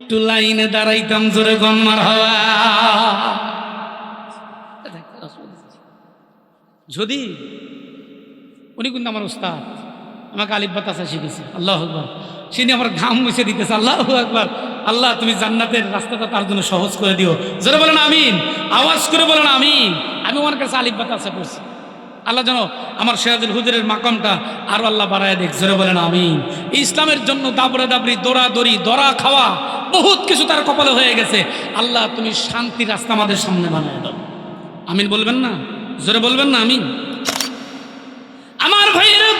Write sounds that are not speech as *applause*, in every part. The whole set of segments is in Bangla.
একটু লাইনে দাঁড়াইতাম, জোরে গন্মার যদি, উনি কিন্তু আমার উস্তাদ, আমাকে আলিফ বাতাসা শিখেছে, আল্লাহ আকবর। তিনি আমার ঘাম মুছে দিতেছে, আল্লাহ আকবর। আল্লাহ, তুমি জান্নাতের রাস্তাটা তার জন্য সহজ করে দিও। জোরে বলেন আমিন, আওয়াজ করে বলেন আমিন। আমি ওনার কাছে আলিফ বাতাসা করছি আল্লাহ যেন আমার সিরাজুল হুজুরের মাকামটা আরও আল্লাহ বাড়ায় দেখ জোরে বলেন আমি ইসলামের জন্য দাবড়া দাবড়ি দৌড়া দড়ি দরা খাওয়া, বহুত কিছু তার কপালে হয়ে গেছে। আল্লাহ তুমি শান্তির রাস্তা আমাদের সামনে বানিয়ে দাও। আমিন বলবেন না? জোরে বলবেন না, আমিন? আমার ভাইয়েরা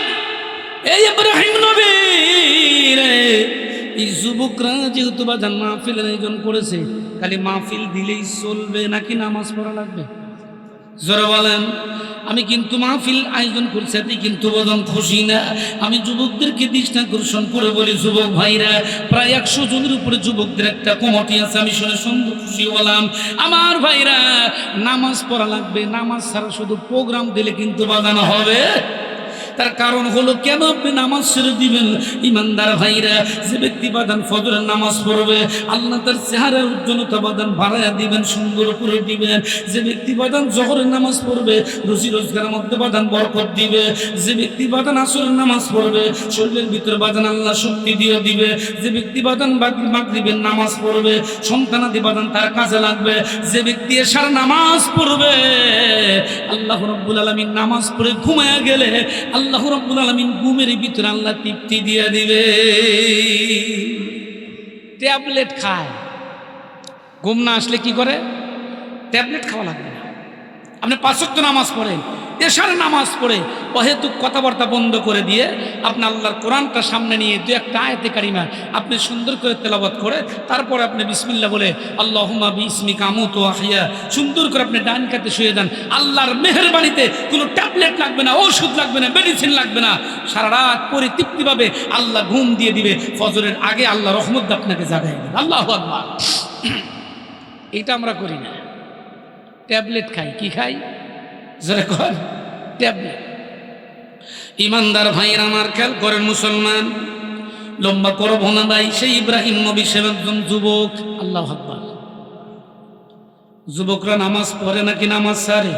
এই ইব্রাহিম নবী এই যুবকরা যেহেতু বাজান মাহফিলের আয়োজন করেছে, খালি মাহফিল দিলেই চলবে নাকি নামাজ পড়া লাগবে? জোরে বলেন। আমি কিন্তু মাহফিল আয়োজন করছি এতে কিন্তু বদন খুশি না। আমি যুবকদেরকে দৃষ্টি আকর্ষণ করে বলি, যুবক ভাইরা, প্রায় একশো জনের উপরে যুবকদের একটা কমিটি আছে, আমি শুনে সুন্দর খুশি হলাম। আমার ভাইরা, নামাজ পড়া লাগবে, নামাজ ছাড়া শুধু প্রোগ্রাম দিলে কিন্তু বাজানো হবে। তার কারণ হলো কেন আপনি নামাজ ছেড়ে দিবেন? ইমানদার ভাইরা, যে ব্যক্তি বাদান ফজরের নামাজ পড়বে, আল্লাহ তার চেহারার উজ্জ্বলতা বাদান বাড়াইয়া দিবেন, সুন্দর করে দিবেন। যে ব্যক্তি বাদান জহরের নামাজ পড়বে, রুজি রোজগারের মধ্যে বাদান বরকত দিবে। যে ব্যক্তি বাদান আসরের নামাজ পড়বে, শরীরের ভিতরে বাদান আল্লাহ শক্তি দিয়ে দিবে। যে ব্যক্তি বাদান মাগরিবের নামাজ পড়বে সন্তানাদি বাদান তার কাজে লাগবে। যে ব্যক্তি এসার নামাজ পড়বে, আল্লাহ রব্বুল আলমিন নামাজ পড়ে ঘুমায়া গেলে আল্লাহ রব্বুল আলমিন ঘুমের ভিতরে আল্লাহ তৃপ্তি দিয়ে দিবে। ট্যাবলেট খায়। ঘুম না আসলে কি করে? ট্যাবলেট খাওয়া লাগবে না। আপনি পাঁচশো নামাজ পড়েন। এশার নামাজ পড়ে অহেতুক কথাবার্তা বন্ধ করে দিয়ে আপনি আল্লাহর কোরআনটা সামনে নিয়ে দু একটা আয়তে কারিমা আপনি সুন্দর করে তেলাবাত করে তারপরে আপনি বিসমিল্লা বলে আল্লাহ বিসমি কামু তো আহিয়া সুন্দর করে আপনি ডান কাতে শুয়ে দেন আল্লাহর মেহরবানিতে কোনো ট্যাবলেট লাগবে না, ওষুধ লাগবে না, মেডিসিন লাগবে না। সারা রাত পরে তৃপ্তিভাবে আল্লাহ ঘুম দিয়ে দিবে, ফজরের আগে আল্লাহ রহমত আপনাকে জাগাই দেবে। আল্লাহ আকবার। *clears throat* এটা আমরা করি না। ট্যাবলেট খাই, কি খাই? জোরে ইমানদার ভাইয়ের আমার খেয়াল করেন মুসলমান, লম্বা করব না ভাই, সেই ইব্রাহিম নবী সে একজন যুবক, আল্লাহ যুবকরা নামাজ পড়ে নাকি নামাজ সারে?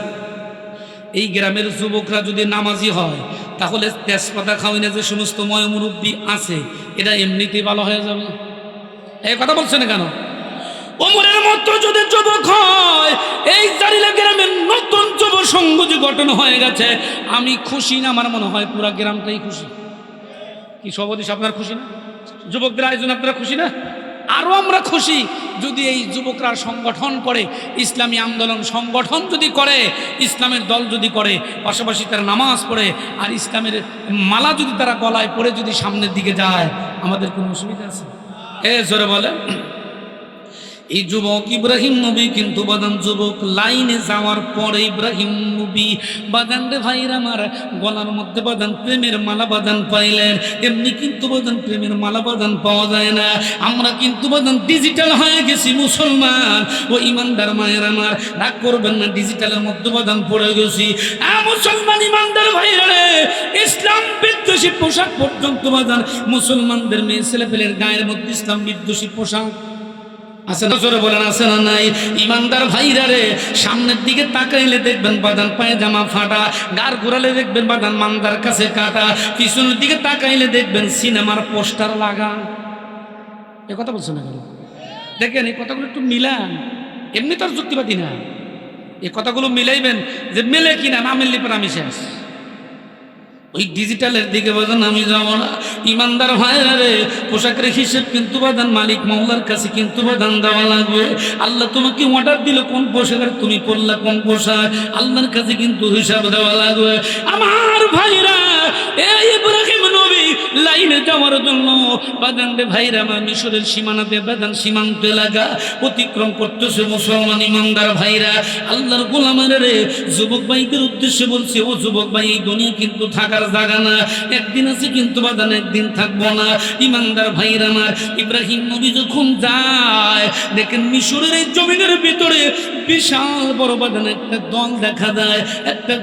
এই গ্রামের যুবকরা যদি নামাজি হয়, তাহলে তেজপাতা খাওয়াই না যে সমস্ত ময়মুরব্বী আছে এটা এমনিতেই ভালো হয়ে যাবে। এই কথা বলছেন কেন? ওমরের মতো যদি যুবক হয়, এই জারিলা গ্রামের নতুন যুব সংঘ যে গঠন হয়ে গেছে। আমি খুশি না, আমার মনে হয় পুরা গ্রামটাই খুশি। কি সভাপতি আপনার খুশি না? যুবকদের আয়োজন আপনারা খুশি না? আরও আমরা খুশি যদি এই যুবকরা সংগঠন করে, ইসলামী আন্দোলন সংগঠন যদি করে, ইসলামের দল যদি করে, পাশাপাশি তারা নামাজ পড়ে, আর ইসলামের মালা যদি তারা গলায় পড়ে যদি সামনের দিকে যায়, আমাদের কোনো অসুবিধা আছে? এ জোরে বলে এই যুবক ইব্রাহিম নবী কিন্তু বাদান যুবক লাইনে যাওয়ার পরে ইব্রাহিম নবী বাদান রে ভাইর আমার, গলার মধ্যে বাদান প্রেমের মালা বাদান পাইলেন। এমনি কিন্তু বাদান প্রেমের মালা বাদান পাওয়া যায় না। আমরা কিন্তু বাদান ডিজিটাল হয়ে গেছি মুসলমান। ও ইমানদার মায়ের আমার, রাগ করবেন না ডিজিটালের মধ্যে বাদান পড়ে গেছি। মুসলমান ইমানদার ভাইরা রে ইসলাম বিদ্বেষী পোশাক পর্যন্ত বাদান মুসলমানদের মেয়ে ছেলে পেলের গায়ের মধ্যে ইসলাম বিদ্বেষী পোশাক। আছে না? জোরে বলেন, আছে না নাই? ইমানদার ভাইরা রে, সামনের দিকে তাকাইলে দেখবেন বাদান পায়ে জামা ফাটা, গার ঘুরালে দেখবেন বাদান মান্দার কাছে কাটা, পিছনের দিকে তাকাইলে দেখবেন সিনেমার পোস্টার লাগা। এ কথা বলছো না কেন? দেখেন, এই কথাগুলো একটু মিলান। এমনি তো আর যুক্তিবাদী না। এই কথাগুলো মিলাইবেন যে মেলে কিনা, না মিললে পর আমি শেষ। ওই ডিজিটালের দিকে বোঝেন আমি যাব না। ইমানদার ভাইরা রে, পোশাকের হিসেব কিন্তু বাদান মালিক মহলার কাছে কিন্তু বাদান দেওয়া লাগবে। আল্লাহ তোমাকে অর্ডার দিল কোন পোশাকের, তুমি পড়লা কোন পোশাক, আল্লাহর কাছে কিন্তু হিসাব দেওয়া লাগবে। আমার ভাইরা এই ইব্রাহিম লাইনে যাওয়ার জন্য বাদান রে ভাইরা আমার মিশরের সীমানাতে বাদান সীমান্ত এলাকা অতিক্রম করতেছে মুসলমান ইমানদার ভাইরা। আল্লাহর গোলামের রে যুবক ভাইদের উদ্দেশ্যে বলছে, ও যুবক ভাই, এই দুনিয়া কিন্তু থাকার জায়গা না। একদিন আছে কিন্তু বাদান, একদিন থাকব না। ইমানদার ভাইরা আমার ইব্রাহিম নবী যখন যায়, দেখেন মিশরের এই জমিনের ভিতরে বিশাল বড় বাদান, একটা দল দেখা যায়, একটা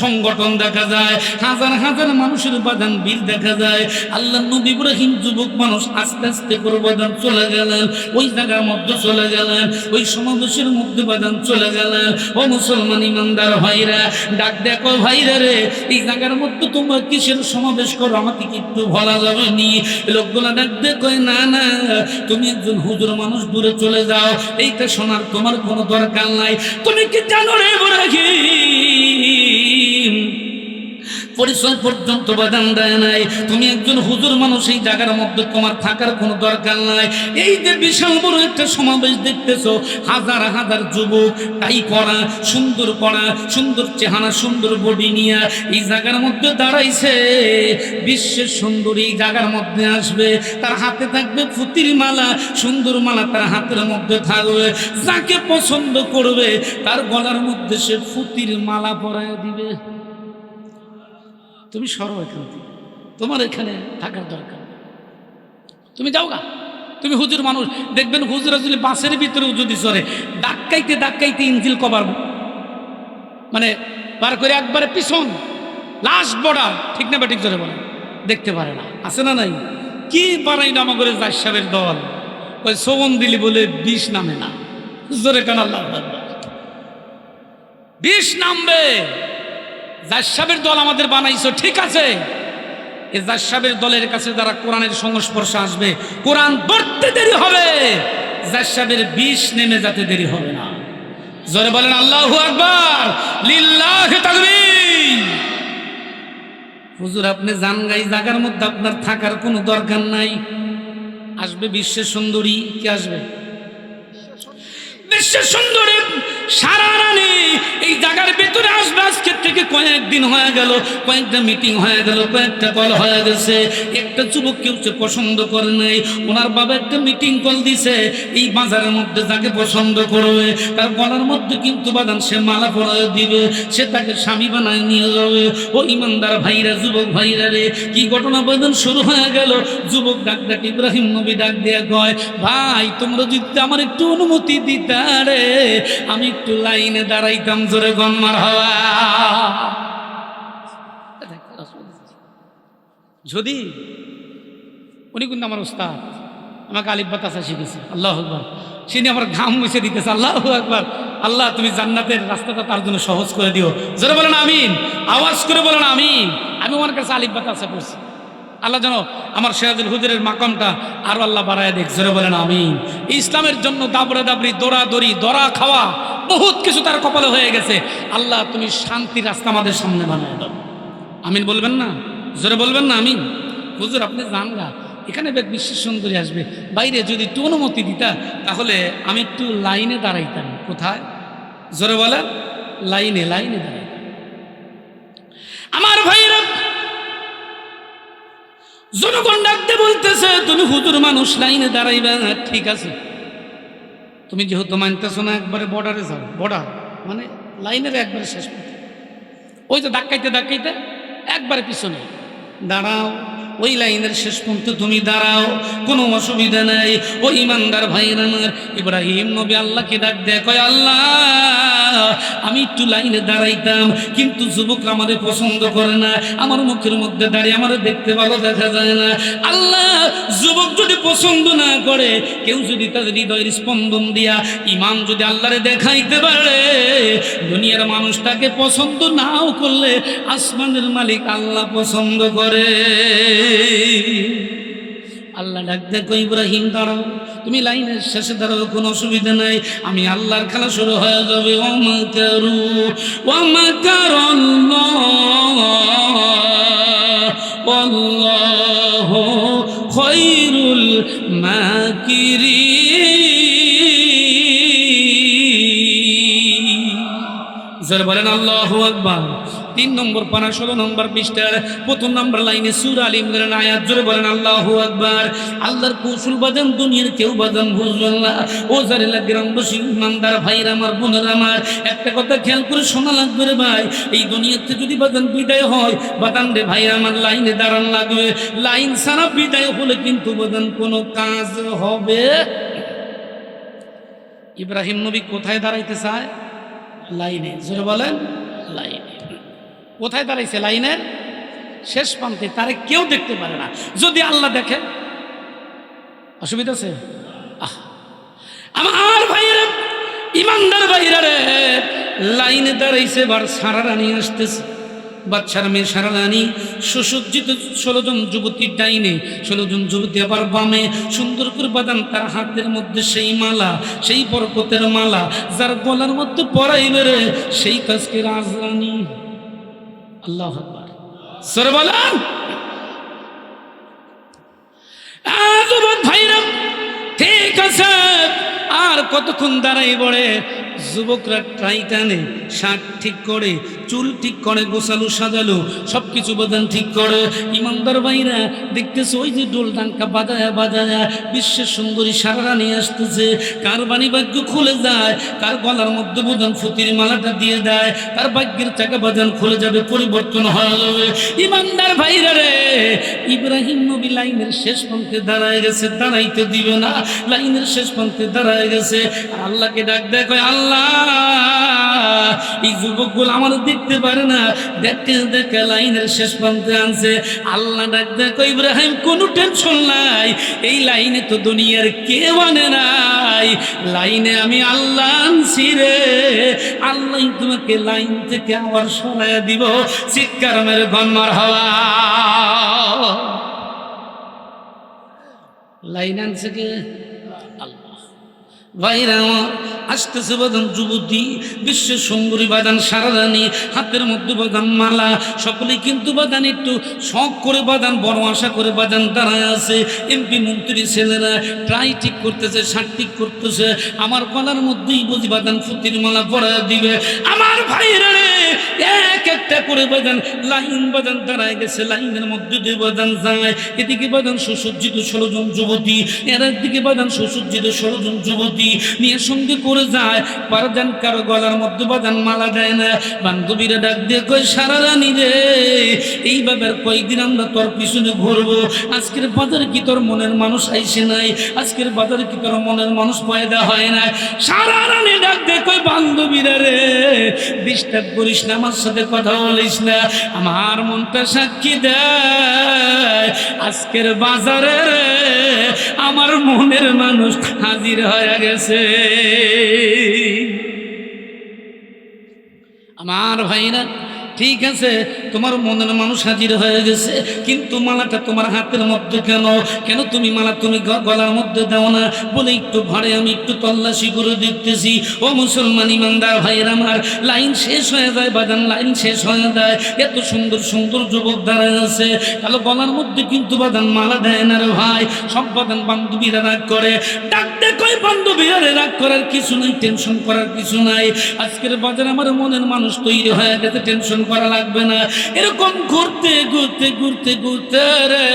সংগঠন দেখা যায়, হাজার হাজার মানুষের বাদান বীর দেখা যায়। আল্লাহ নবী ইব্রাহিম যুবক মানুষ আস্তে আস্তে করে বাদান চলে গেলেন, ওই জায়গার মধ্যে চলে গেলেন, ওই সমাবেশের মধ্যে বাদান চলে গেলেন। ও মুসলমান ইমানদার ভাইরা, ডাক দেখো ভাইরা রে, এই জায়গার মধ্যে তোমরা কিসের সমাবেশ করো? আমাকে কি একটু বলা যাবে নি? লোকগুলা ডাক দেখো না না, তুমি একজন হুজুর মানুষ, দূরে চলে যাও। এইটা শোনার তোমার কোনো দরকার নাই। তুমি কি জানো রে ইব্রাহিম পরিচয় পর্যন্ত বাদান দেয় নাই। তুমি একজন হুজুর মানুষ, এই জায়গার মধ্যে তোমার থাকার কোনো দরকার নাই। এই যে বিশাল বড় একটা সমাবেশ দেখতেছো, হাজার হাজার যুবক তাই করা সুন্দর করা সুন্দর চেহারা, সুন্দর বডি নিয়ে এই জায়গার মধ্যে দাঁড়াইছে। বিশ্বের সুন্দর জায়গার মধ্যে আসবে, তার হাতে থাকবে ফুতির মালা, সুন্দর মালা তার হাতের মধ্যে থাকবে। যাকে পছন্দ করবে, তার গলার মধ্যে সে ফুতির মালা পরায় দিবে। তুমি সরো এখান থেকে। তোমার এখানে থাকার দরকার তুমি যাও গা তুমি হুজুর মানুষ। দেখবেন হুজুর যদি বাসের ভিতরে যদি চড়ে। ডাক্কাইতে ডাক্কাইতে ইঞ্জিল কভার মানে বার করে একবারে পিছন, লাস্ট বর্ডার, ঠিক না বা ঠিক জোরে বলে দেখতে পারে না। আছে না নাই? কি বানাই নামা করে জাজ সাহেবের দল? ওই সোবন দিলি বলে বিষ নামে না। জোরে কান আল্লাহ বিষ নামবে। জাসাবের দল আমাদের বানাইছো, ঠিক আছে? এই জাসাবের দলের কাছে যারা কোরআনের সংস্পর্শে আসবে, কোরআন পড়তে দেরি হবে। জাসাবের বিষ নেমে যাতে দেরি হবে না। জোরে বলেন, আল্লাহু আকবার, লিল্লাহি হুজুর, আপনি জান গাই জাগার মধ্যে আপনার থাকার কোনো দরকার নাই। আসবে বিশ্বের সুন্দরী, কি আসবে? বিশ্বের সুন্দরী। সারা রানী এই জায়গার ভেতরে আসবে। থেকে কয়েকদিন হয়ে গেল, কয়েকটা মিটিং হয়ে গেল, কয়েকটা কল হয়ে গেছে। একটা যুবক কেউ পছন্দ করে নাই। ওনার বাবা একটা মিটিং কল দিছে। এই বাজারের মধ্যে তাকে পছন্দ করবে, তার গলার মধ্যে কিন্তু বাদান সে মালা পরায় দিবে। সে তাকে স্বামী বানায় নিয়ে যাবে। ও ইমানদার ভাইরা, যুবক ভাইরা রে, কি ঘটনা বদন শুরু হয়ে গেল। যুবক ডাক ডাক, ইব্রাহিম নবী ডাক দিয়ে কয়, ভাই, তোমরা যদি আমার একটু অনুমতি দিতা রে আমি একটু লাইনে দাঁড়াইতাম জোরে গন্মার হওয়া। যদি উনি কিন্তু আমার উস্তাদ আমাকে আলিফ বাতাসা শিখেছে, আল্লাহ আকবর। তিনি আমার ঘাম মুছে দিতেছে, আল্লাহ আকবর। আল্লাহ, তুমি জান্নাতের রাস্তাটা তার জন্য সহজ করে দিও। জোরে বলেন আমিন, আওয়াজ করে বলেন আমিন। আমি আমার কাছে আলিফ বাতাসা পড়ছি। আল্লাহ যেন আমার সিরাজুল হুজুরের মাকামটা আরও আল্লাহ বাড়ায় দেখ, জোরে বলেন, আমিন। ইসলামের জন্য দাবরা দাবরি দৌড়া দড়ি দড়া খাওয়া, বহুত কিছু তার কপালে হয়ে গেছে। আল্লাহ তুমি শান্তির রাস্তা আমাদের সামনে বানিয়ে দাও। আমিন বলবেন না? জোরে বলবেন না, আমিন? হুজুর, আপনি যান গা। এখানে বেশ বিশ্বের সুন্দরী আসবে। বাইরে যদি একটু অনুমতি দিতা, তাহলে আমি একটু লাইনে দাঁড়াইতাম। কোথায়? জোরে বলেন, লাইনে লাইনে দাঁড়াইতাম। আমার ভাইরা জনগণ ডাকতে বলতেছে, তুমি হুজুর মানুষ, লাইনে দাঁড়াইবে? না ঠিক আছে। তুমি যেহেতু মানতেছো না, একবারে বর্ডারে যাও। বর্ডার মানে লাইনের একবারে শেষ ওই যে ধাক্কাইতে ধাক্কাইতে একবারে পিছনে। দাঁড়াও। ওই লাইনের শেষ পর্যন্ত তুমি দাঁড়াও, কোনো অসুবিধা নাই। ও ইমানদার ভাইয়ের আমার ইব্রাহিম নবী আল্লাহকে ডাক দেয়, কয় আল্লাহ, আমি একটু লাইনে দাঁড়াইতাম, কিন্তু যুবক আমাদের পছন্দ করে না। আমার মুখের মধ্যে দাঁড়িয়ে আমার দেখতে ভালো দেখা যায় না। আল্লাহ, যুবক যদি পছন্দ না করে, কেউ যদি তাদের হৃদয়ের স্পন্দন দিয়া ইমান যদি আল্লাহরে দেখাইতে পারে, দুনিয়ার মানুষ তাকে পছন্দ নাও করলে আসমানের মালিক আল্লাহ পছন্দ করে। আল্লাহ ডাক দেখো, ইব্রাহিম, দাঁড়াও। তুমি লাইনের শেষে দাঁড়াও, কোনো অসুবিধা নাই। আমি আল্লাহর খেলা শুরু হয়ে যাবে। ওমাকার আল্লাহ খৈরুল মাকিরি বলেন, আল্লাহু আকবার। তিন নম্বর পানা, ষোলো নম্বর পৃষ্ঠার প্রথম নম্বর লাইনে সুর আল ইমরান আয়াত, জোরে বলেন, আল্লাহ আকবার। আল্লাহর কৌশল বাজান, দুনিয়ার কেউ বাজান বুঝবেন না। ও জারেলা গ্রামবাসী ইমানদার ভাইরা আমার, বোনের আমার, একটা কথা খেয়াল করে শোনা লাগবে রে ভাই, এই দুনিয়াতে যদি বাজান বিদায় হয় বাদান রে ভাই, আমার লাইনে দাঁড়ান লাগবে। লাইন সারা বিদায় হলে কিন্তু বাদান কোনো কাজ হবে ইব্রাহিম নবী কোথায় দাঁড়াইতে চায়? লাইনে, জোরে বলেন, লাইনে। কোথায় দাঁড়াইছে লাইনের? শেষ প্রান্তে, তারে কেউ দেখতে পারে না। যদি আল্লাহ দেখে, অসুবিধা আছে? আহ। আমার ভাইয়েরা, ইমানদার ভাইয়েরা রে, লাইনে দাঁড়াইছে, বার সারা রানী আসতেছে। বাচ্চার মেয়ে সারা রানী, সুসজ্জিত ষোলো জন যুবতীর ডাইনে, ষোলো জন যুবতী আবার বামে, সুন্দর করে বাদান তার হাতের মধ্যে সেই মালা, সেই বরকতের মালা, যার গলার মধ্যে পরাইবে রে, সেই কাজকে রাজরানী। আল্লাহ আকবার। ঠিক আছে আর কতক্ষণ দাঁড়াই বড়ে যুবকরা ট্রাই টানে, শার্ট ঠিক করে, চুল ঠিক করে, গোসালু সাজালো সব কিছু বাদান ঠিক করে। ইমানদার ভাইরা দেখতেছে, ওই যে ডোল ডাঙ্কা বাজায় বাজায়া, বিশ্বের সুন্দরী সারা নিয়ে আসতেছে। কার বাণী ভাগ্য খুলে যায়, কার গলার মধ্যে বোধান ফুতির মালাটা দিয়ে দেয় তার ভাগ্যের চাকা বাজান খুলে যাবে, পরিবর্তন হয়ে যাবে। ইমানদার ভাইরা রে, ইব্রাহিম নবী লাইনের শেষ পন্থে দাঁড়ায় গেছে, দাঁড়াইতে দিবে না, লাইনের শেষ পন্থে দাঁড়ায় গেছে। আল্লাহকে ডাক দেখো আল্লাহ এই যুবকগুলো আমার দেখতে পারে না। দেখতে দেখে লাইনের শেষ প্রান্তে আনছে। আল্লাহ ডাক দেখো ইব্রাহিম, কোনো টেনশন নাই। এই লাইনে তো দুনিয়ার কে মানে নাই। লাইনে আমি আল্লাহ আনছি রে। আল্লাহ তোমাকে লাইন থেকে আবার সরাইয়া দিব। চিৎকার মেরে গন্মার হাওয়া। লাইন আনছে কে? আল্লাহ। ভাইরা আসতেছে বাদান যুবতী বিশ্বের সুন্দরী বাদান সারাদানি, হাতের মধ্যে বাদান মালা। সকলেই কিন্তু বাদান একটু শখ করে বাদান বড় আশা করে বাদান দাঁড়ায় আছে। এমপি মন্ত্রী ছেলেরা ট্রাই ঠিক করতেছে শাক ঠিক করতেছে। আমার গলার মধ্যেই বুঝি বাদান ফুতির মালা পরা দিবে। আমার ভাইরা এক একটা করে বাদান লাইন বাদান দাঁড়ায় গেছে, লাইনের মধ্যে দিয়ে বাদান যায়। এদিকে বাদান সুসজ্জিত ষোলো জন যুবতী, এর একদিকে বাদান সুসজ্জিত ষোলো জন যুবতী। নিয়ে সঙ্গে করে যায়। পারজান কারও গলার মধ্যে বাদান মালা দেয় না। বান্ধবীরা ডাক দিয়ে কই সারা রানী রে এইভাবে কয়েকদিন আমরা তোর পিছনে ঘুরবো? আজকের বাজারে কি তোর মনের মানুষ আইসে নাই? আজকের বাজারে কি তোর মনের মানুষ পয়দা হয় না সারা রানী ডাক দিয়ে কই বান্ধবীরা রে, ডিস্টার্ব করিস না, আমার সাথে কথা বলিস না। আমার মনটা সাক্ষী দেয় আজকের বাজারে আমার মনের মানুষ হাজির হয়ে গেছে। আমার ভাইরা ঠিক আছে, তোমার মনের মানুষ হাজির হয়ে গেছে, কিন্তু মালাটা তোমার হাতের মধ্যে কেন? কেন তুমি মালা তুমি গলার মধ্যে দাও না? বলে একটু ঘরে আমি একটু তল্লাশি করে দেখতেছি। ও মুসলমান ইমানদার ভাইয়ের আমার, লাইন শেষ হয়ে যায় বাদান লাইন শেষ হয়ে যায়। এত সুন্দর সুন্দর যুবক দাঁড়ায় আছে। কালো গলার মধ্যে কিন্তু বাদান মালা দেয় না রে ভাই। সব বাদান বান্ধবীরা রাগ করে। ডাকতে কই বান্ধবীরা রাগ করার কিছু নাই টেনশন করার কিছু নাই। আজকের বাজার আমার মনের মানুষ তৈরি হয়ে গেছে টেনশন করা লাগবে না। এরকম ঘুরতে ঘুরতে ঘুরতে ঘুরতে রে,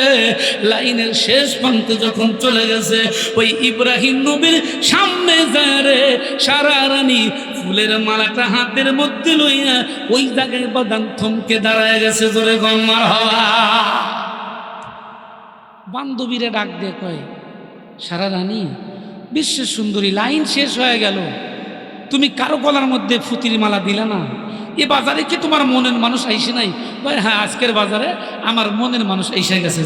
লাইনের শেষ প্রান্তে যখন চলে গেছে, ওই ইব্রাহিম নবীর সামনে যায় রে, সারা রানী ফুলের মালাটা হাতের মধ্যে লইয়া ওই জায়গায় বাদান থমকে দাঁড়ায় গেছে জোরে গঙ্গার হওয়া। বান্ধবীরা ডাক দিয়ে কয়, সারা রানী, বিশ্বের সুন্দরী, লাইন শেষ হয়ে গেল। তুমি কারও গলার মধ্যে ফুতির মালা দিলে না? এ বাজারে কি তোমার মনের মানুষ আইসে নাই? কয় হ্যাঁ আজকের বাজারে আমার মনের মানুষ এসে গেছে।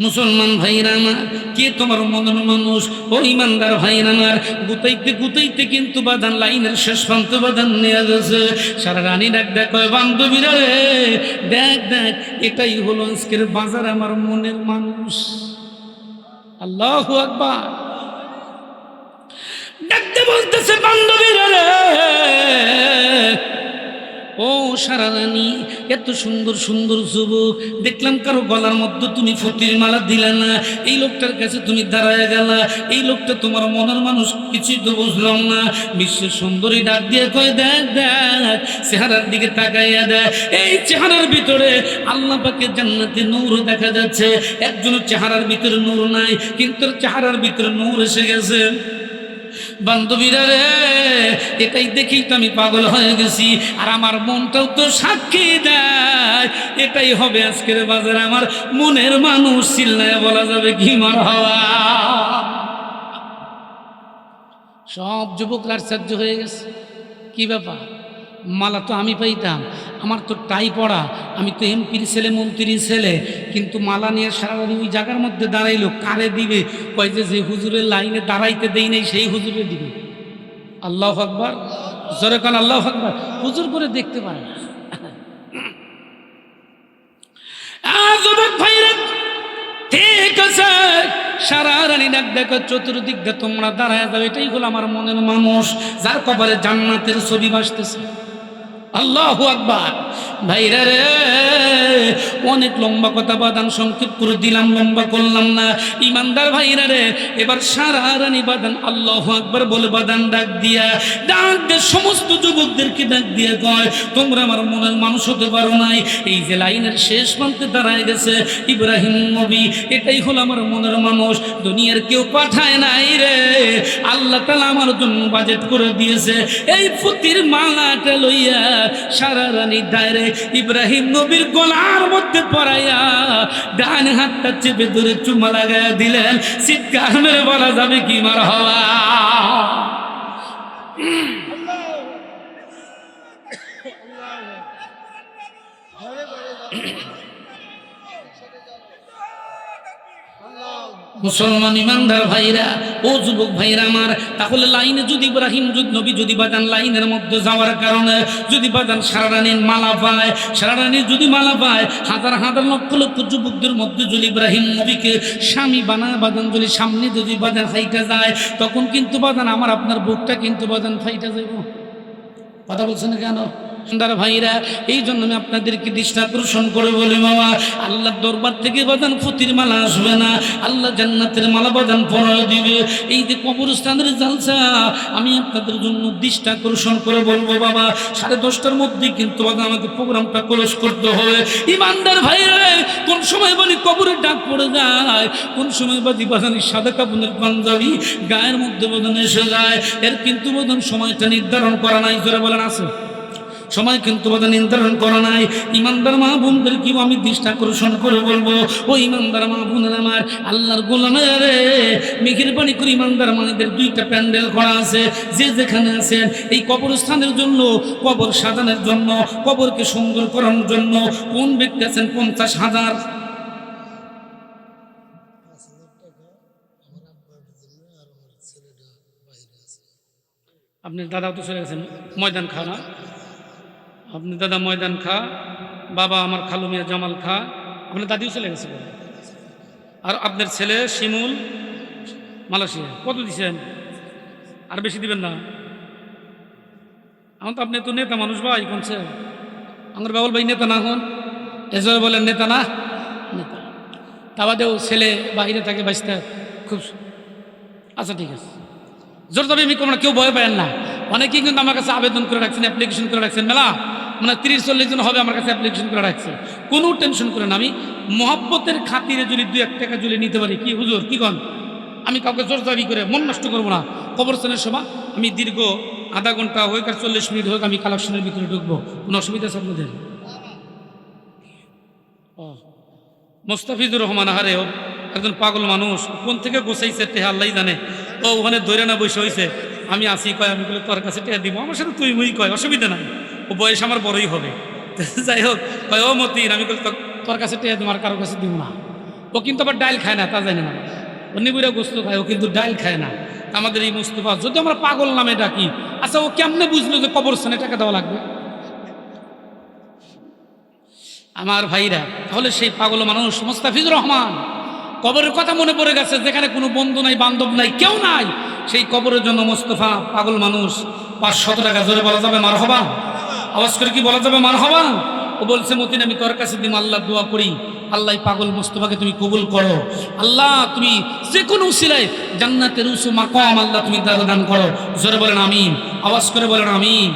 মুসলমান ভাইরা আমার, কে তোমার মনের মানুষ? ও ইমানদার ভাইরা আমার, গুতাইতে গুতাইতে কিন্তু বাদান লাইনের শেষ প্রান্ত বাদান নিয়ে গেছে। সারা রানী ডাক দেখ বান্ধবীরা রে, দেখ দেখ, এটাই হলো আজকের বাজার আমার মনের মানুষ। আল্লাহ আকবার। বলতেছে, বান্ধবীরা রে। ও সারা রানী, এত সুন্দর সুন্দর যুবক। দেখলাম কারও গলার মধ্যে তুমি ফটির মালা দিলে না। এই লোকটার কাছে তুমি দাঁড়ায় গেলা। এই লোকটা তোমার মনের মানুষ, কিছুই তো বুঝলাম না। বিশ্বের সুন্দরী ডাক দিয়ে কয়, দেখ দেখ, চেহারার দিকে তাকাইয়া দেয় এই চেহারার ভিতরে আল্লাহ পাকে জান্নাতে নূর দেখা যাচ্ছে। একজনের চেহারার ভিতরে নূর নাই, কিন্তু চেহারার ভিতরে নূর এসে গেছে। বান্ধবীরা রে, এটাই দেখি তো আমি পাগল হয়ে গেছি। আর আমার মনটাও তো সাক্ষী দেয়। এটাই হবে আজকের বাজারে। আমার মনের মানুষ চিল্লায় বলা যাবে কি মার হওয়া? সব যুবকরা আশ্চর্য হয়ে গেছে। কি ব্যাপার? মালা তো আমি পাইতাম আমার তো টাই পড়া আমি তো এমপির ছেলে মন্ত্রীর ছেলে কিন্তু মালা নিয়ে সারাদিন ওই জায়গার মধ্যে দাঁড়াইলো কারে দিবে? কয় যে যে হুজুরের লাইনে দাঁড়াইতে দেই নাই সেই হুজুরে দিবে। আল্লাহ আকবর জোরে কান আল্লাহ আকবর। হুজুর করে দেখতে পারে না। আ, ঠিক আছে সারা দেখো চতুর্দিক দিয়ে তোমরা দাঁড়ায় যাও এটাই হলো আমার মনের মানুষ যার কপালে জান্নাতের ছবি ভাসতেছে আল্লাহ আকবার। ভাইরা রে, অনেক লম্বা কথা বাদান সংক্ষেপ করে দিলাম, লম্বা করলাম না। ইমানদার ভাইরা রে, এবার সারা রানী বাদান আল্লাহ আকবার বলে বাদান ডাক দিয়া, ডাক দিয়ে সমস্ত যুবকদেরকে ডাক দিয়ে কয়, তোমরা আমার মনের মানুষ হতে পারো নাই। এই যে লাইনের শেষ প্রান্তে দাঁড়ায় গেছে ইব্রাহিম নবী, এটাই হলো আমার মনের মানুষ। দুনিয়ার কেউ পাঠায় নাই রে। আল্লাহ তালা আমার জন্য বাজেট করে দিয়েছে। এই ফুতির মালাটা লইয়া সারা রানী ডাইরে ইব্রাহিম নবীর গলার মধ্যে পড়াইয়া ডান হাতটা চেপে ধরে চুমা লাগাইয়া দিলেন, চিৎকার মেরে বলা যাবে কি মার হওয়া? মুসলমান ইমানদার ভাইরা, ও যুবক ভাইরা আমার, তাহলে লাইনে যদি ইব্রাহিম, যদি নবী, যদি বাদান, লাইনের মধ্যে যাওয়ার কারণে যদি বাদান সারারানির মালা পায়, সারারানির যদি মালা পায়, হাজার হাজার লক্ষ লক্ষ যুবকদের মধ্যে যদি ইব্রাহিম নবীকে স্বামী বানায়, বাদান যদি সামনে যদি বাদান ফাইটা যায়, তখন কিন্তু বাদান, আমার আপনার বুকটা কিন্তু বাদান ফাইটা যাইব। কথা বলছেন কেন? সুন্দর ভাইরা এই জন্য আমি আপনাদেরকে দৃষ্টি আকর্ষণ করে বলি, মামা আল্লাহ দরবার থেকে বাদান ফুতির মালা আসবে না, আল্লাহ জান্নাতের মালা বাদান পরা দিবে। এই যে কবরস্থানের জালসা, আমি আপনাদের জন্য দৃষ্টি আকর্ষণ করে বলব, বাবা, সাড়ে দশটার মধ্যে কিন্তু বাবা আমাকে প্রোগ্রামটা ক্লোজ করতে হবে। ইমানদার ভাইরা, কোন সময় বলি কবরের ডাক পড়ে যায়, কোন সময় বাদি বাদানি সাদা কাপনের পাঞ্জাবি গায়ের মধ্যে বদন এসে যায়, এর কিন্তু বদন সময়টা নির্ধারণ করা নাই, জোরে বলেন, আছে? সময় কিন্তু বাধা নির্ধারণ করা নাই। ইমানদার মা বোনদের কি আমি দৃষ্টি আকর্ষণ করে বলব, ও ইমানদার মা বোনের আমার, আল্লাহর গোলামের রে মেঘের পানি করে ইমানদার মানেদের দুইটা প্যান্ডেল করা আছে। যে যেখানে আছেন, এই কবরস্থানের জন্য, কবর সাজানোর জন্য, কবরকে সুন্দর করানোর জন্য, কোন ব্যক্তি আছেন পঞ্চাশ হাজার? আপনি দাদাও তো চলে গেছেন ময়দান খা না? আপনি দাদা ময়দান খা, বাবা আমার খালু মিয়া জামাল খা। আপনার দাদিও চলে গেছে আর আপনার ছেলে শিমুল, মালয়েশিয়া। কত দিছেন? আর বেশি দিবেন না। এখন তো আপনি তো নেতা মানুষ ভাই কোনছে আমার বাবুল ভাই নেতা না হন এজয় বলেন নেতা না? নেতা। তা বাদেও ছেলে বাহিরে থাকে বাঁচতে খুব আচ্ছা ঠিক আছে। জোর তবে আমি কোনো কেউ ভয় পায় না। অনেকেই কিন্তু আমার কাছে আবেদন করে রাখছেন অ্যাপ্লিকেশন করে রাখছেন, মেলা। মানে তিরিশ চল্লিশ জন হবে আমার কাছে অ্যাপ্লিকেশন করে রাখছে। কোনো টেনশন করে না। আমি মহব্বতের খাতিরে যদি দু এক টাকা জুলে নিতে পারি, কি হুজুর, কি কন? আমি কাউকে জোর দাবি করে মন নষ্ট করব না। কবরস্থানের সময় আমি দীর্ঘ আধা ঘণ্টা হোক আর চল্লিশ মিনিট হোক আমি কালেকশনের ভিতরে ঢুকবো। কোনো অসুবিধা আছে আপনাদের? মোস্তাফিজুর রহমান, আহারে একজন পাগল মানুষ, কোন থেকে গোসাইছে টেহা, আল্লাহ জানে। ও ওখানে ধরে না বসে হয়েছে আমি আসি, কয়, আমি বলে, তোর কাছে টেহা দিব। আমার সাথে তুই মুই কয়, অসুবিধা নাই। ও বয়স আমার বড়ই হবে। যাই হোক ও মতিন, আমি "তোর- কাছে দিব আর কারোর কাছে দিব না। ও কিন্তু আবার ডাইল খায় না, তা জানি না। ও নিবুরা গোস্ত খায়, ও কিন্তু ডাইল খায় না। আমাদের এই মুস্তফা, যদি আমরা পাগল নামে ডাকি আচ্ছা ও কেমনে বুঝলো যে কবরস্থানে টাকা দেওয়া লাগবে? আমার ভাইরা, তাহলে সেই পাগল মানুষ মোস্তাফিজুর রহমান, কবরের কথা মনে পড়ে গেছে, যেখানে কোনো বন্ধু নাই, বান্ধব নাই, কেউ নাই। সেই কবরের জন্য মোস্তফা পাগল মানুষ, পাঁচশত টাকা, জোরে বলা যাবে মার হবা আওয়াজ করে কি বলা যাবে? মার হবা ও বলছে, মতিন, আমি তোর কাছে দিন আল্লাহ দোয়া করি। আল্লাহ পাগল মোস্তফাকে তুমি কবুল করো। আল্লাহ, তুমি যে কোনো উসিলায় জান্নাতের উসু মাকাম আল্লাহ তুমি দান করো। জোরে বলেন আমিন। আওয়াজ করে বলেন আমিন।